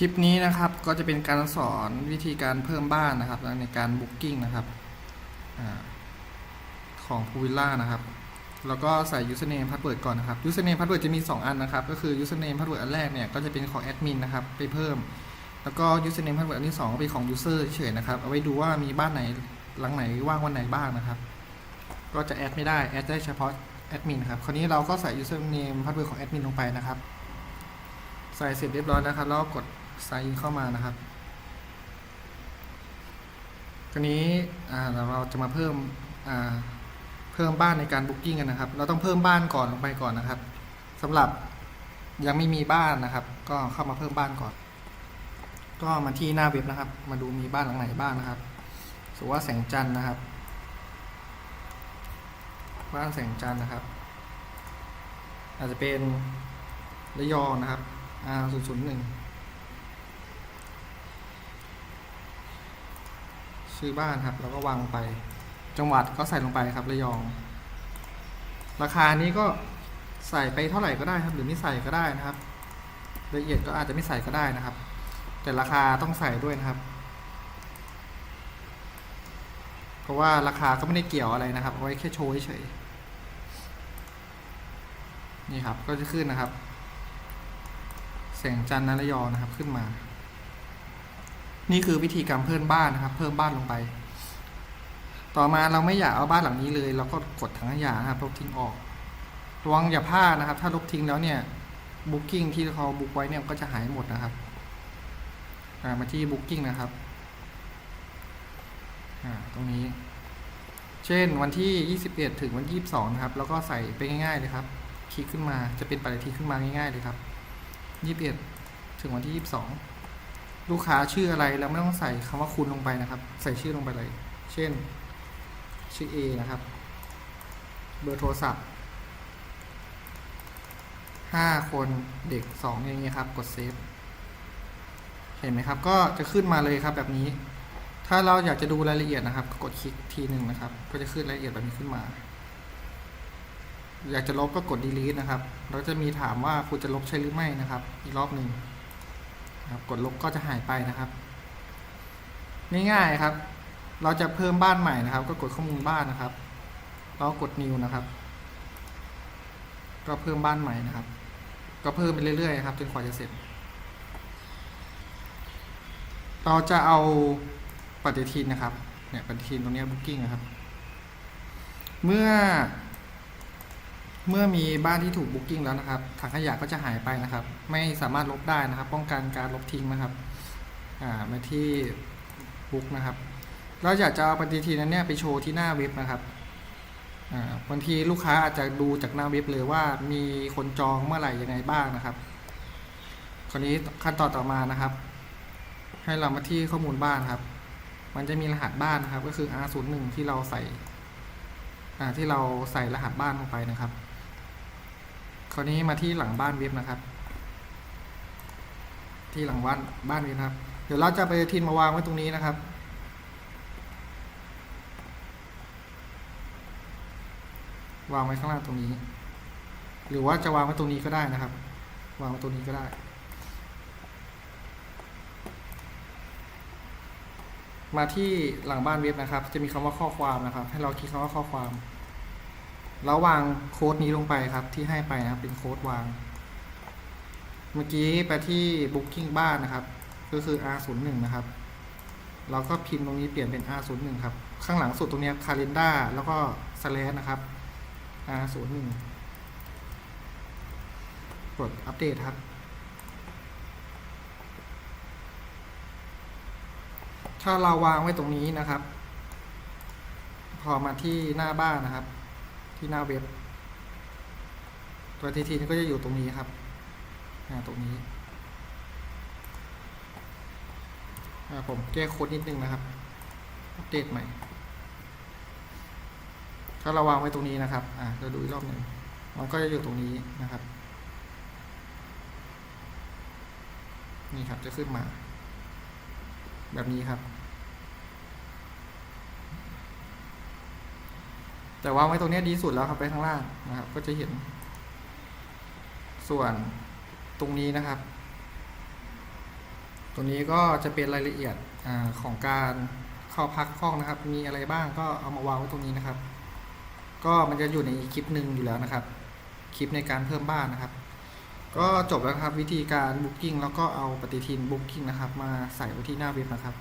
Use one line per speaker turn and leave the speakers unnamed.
ลิปนี้นะครับก็จะเป็นการสอนวิธีการเพิ่มบ้านนะครับในการบุ๊กิ้งนะครับอของพูวิลล่านะครับแล้วก็ใส่ username password ก่อนนะครับ username password จะมี 2 อันนะครับ ก็คือ username password อันแรกเนี่ยก็จะเป็นของแอดมินนะครับไปเพิ่ม แล้วก็ username password อันที่2ก็เป็นของ user เฉยนะครับ เอาไว้ดูว่ามีบ้านไหนหลังไหนว่างวันไหนบ้างนะครับ ก็จะแอดไม่ได้แอดได้เฉพาะแอดมินครับ คราวนี้เราก็ใส่ username password ของแอดมินลงไปนะครับ ใส่เสร็จเรียบร้อยนะครับแล้วก็ก ไซน์เข้ามานะครับทีนี้เราจะมาเพิ่มเพิ่มบ้านในการบุ๊กิ้งกันนะครับ เราต้องเพิ่มบ้านก่อนลงไปก่อนนะครับ สำหรับยังไม่มีบ้านนะครับ ก็เข้ามาเพิ่มบ้านก่อน ก็มาที่หน้าเว็บนะครับ มาดูมีบ้านหลังไหนบ้างนะครับสุมว่าแสงจันทร์นะครับ บ้านแสงจันทร์นะครับ อาจจะเป็นระยองนะครับ R001 ชื่อบ้านครับ แล้วก็วางไป จังหวัดก็ใส่ลงไปครับระยอง ราคานี้ก็ใส่ไปเท่าไหร่ก็ได้ครับ หรือไม่ใส่ก็ได้นะครับ ละเอียดก็อาจจะไม่ใส่ก็ได้นะครับ แต่ราคาต้องใส่ด้วยนะครับ เพราะว่าราคาก็ไม่ได้เกี่ยวอะไรนะครับเอาไว้แค่โชว์เฉยๆนี่ครับก็จะขึ้นนะครับแสงจันทร์นระยองนะครับขึ้นมา นี่คือวิธีการเพิ่มบ้านนะครับ เพิ่มบ้านลงไป ต่อมาเราไม่อยากเอาบ้านหลังนี้เลย เราก็กดถังขยะนะครับลบทิ้งออกระวังอย่าพลาดนะครับ ถ้าลบทิ้งแล้วเนี่ยบุ๊กิ้งที่เขาบุ๊กไว้เนี่ยก็จะหายหมดนะครับมาที่บุ๊กิ้งนะครับตรงนี้ เช่นวันที่ 21 ถึงวันที่22นะครับ แล้วก็ใส่ไปง่าย ๆ เลยครับ คลิกขึ้นมาจะเป็นปฏิทินขึ้นมาง่ายๆเลยครับยี่สิบเอ็ดถึงวันที่ยี่สิบสอง ลูกค้าชื่ออะไรแล้วไม่ต้องใส่คำว่าคุณลงไปนะครับ ใส่ชื่อลงไปเลย เช่น ชื่อ A นะครับ เบอร์โทรศัพท์ห้าคนเด็กสองอย่างเงี้ยครับ กดเซฟเห็นไหมครับ ก็จะขึ้นมาเลยครับแบบนี้ ถ้าเราอยากจะดูรายละเอียดนะครับก็กดคลิกทีหนึ่งนะครับ ก็จะขึ้นรายละเอียดแบบนี้ขึ้นมา อยากจะลบก็กด delete นะครับแล้วจะมีถามว่าคุณจะลบใช่หรือไม่นะครับ อีกรอบหนึ่ง นะครับกดลบก็จะหายไปนะครับ ง่ายๆครับ เราจะเพิ่มบ้านใหม่นะครับ ก็กดข้อมูลบ้านนะครับแล้วกด new นะครับ ก็เพิ่มบ้านใหม่นะครับ ก็เพิ่มไปเรื่อยๆครับจนกว่าจะเสร็จ เราจะเอาปฏิทินนะครับเนี่ยปฏิทินตรงนี้ย booking นะครับ เมื่อ เมื่อมีบ้านที่ถูกบุ๊กิ้งแล้วนะครับถังขยะก็จะหายไปนะครับ ไม่สามารถลบได้นะครับ ป้องกันการลบทิ้งนะครับอ่ามาที่บุ๊กนะครับ เราอยากจะเอาปฏิทินนั้นเนี่ยไปโชว์ที่หน้าเว็บนะครับอ่าบางทีลูกค้าอาจจะดูจากหน้าเว็บเลยว่ามีคนจองเมื่อไหร่ยังไงบ้างนะครับ คราวนี้ขั้นตอนต่อมานะครับ ให้เรามาที่ข้อมูลบ้านครับ มันจะมีรหัสบ้านนะครับ ก็คือ R01 ที่เราใส่ที่เราใส่รหัสบ้านลงไปนะครับ คราวนี้มาที่หลังบ้านเว็บนะครับ ที่หลังบ้านบ้านเว็บนะครับ เดี๋ยวเราจะไปทินมาวางไว้ตรงนี้นะครับ วางไว้ข้างล่างตรงนี้ หรือว่าจะวางไว้ตรงนี้ก็ได้นะครับ วางไว้ตรงนี้ก็ได้มาที่หลังบ้านเว็บนะครับ จะมีคำว่าข้อความนะครับ ให้เราคลิกคำว่าข้อความ แล้ววางโค้ดนี้ลงไปครับ ที่ให้ไปนะครับ เป็นโค้ดวาง เมื่อกี้ไปที่ Booking บ้านนะครับ ก็คือ R01 นะครับ เราก็พิมพ์ตรงนี้เปลี่ยนเป็น R01 ครับ ข้างหลังสุดตรงนี้ Calendar แล้วก็ slash นะครับ R01 กดอัปเดตครับ ถ้าเราวางไว้ตรงนี้นะครับ พอมาที่หน้าบ้านนะครับ ที่หน้าเว็บ ตัวทีทีก็จะอยู่ตรงนี้ครับตรงนี้ผมแก้โค้ดนิดนึงนะครับ อัปเดตใหม่ ถ้าเราวางไว้ตรงนี้นะครับ อ่าเราดูอีกรอบหนึ่งมันก็จะอยู่ตรงนี้นะครับ นี่ครับจะขึ้นมา แบบนี้ครับ แต่วางไว้ตรงนี้ดีสุดแล้วครับไปข้างล่างนะครับ ก็จะเห็น ส่วนตรงนี้นะครับ ตรงนี้ก็จะเป็นรายละเอียดอของการเข้าพักห้องนะครับ มีอะไรบ้างก็เอามาวางไว้ตรงนี้นะครับ ก็มันจะอยู่ในคลิปหนึ่งอยู่แล้วนะครับ คลิปในการเพิ่มบ้านนะครับ ก็จบแล้วครับวิธีการ Booking แล้วก็เอาปฏิทิน Booking นะครับ มาใส่ไว้ที่หน้าเว็บนะครับ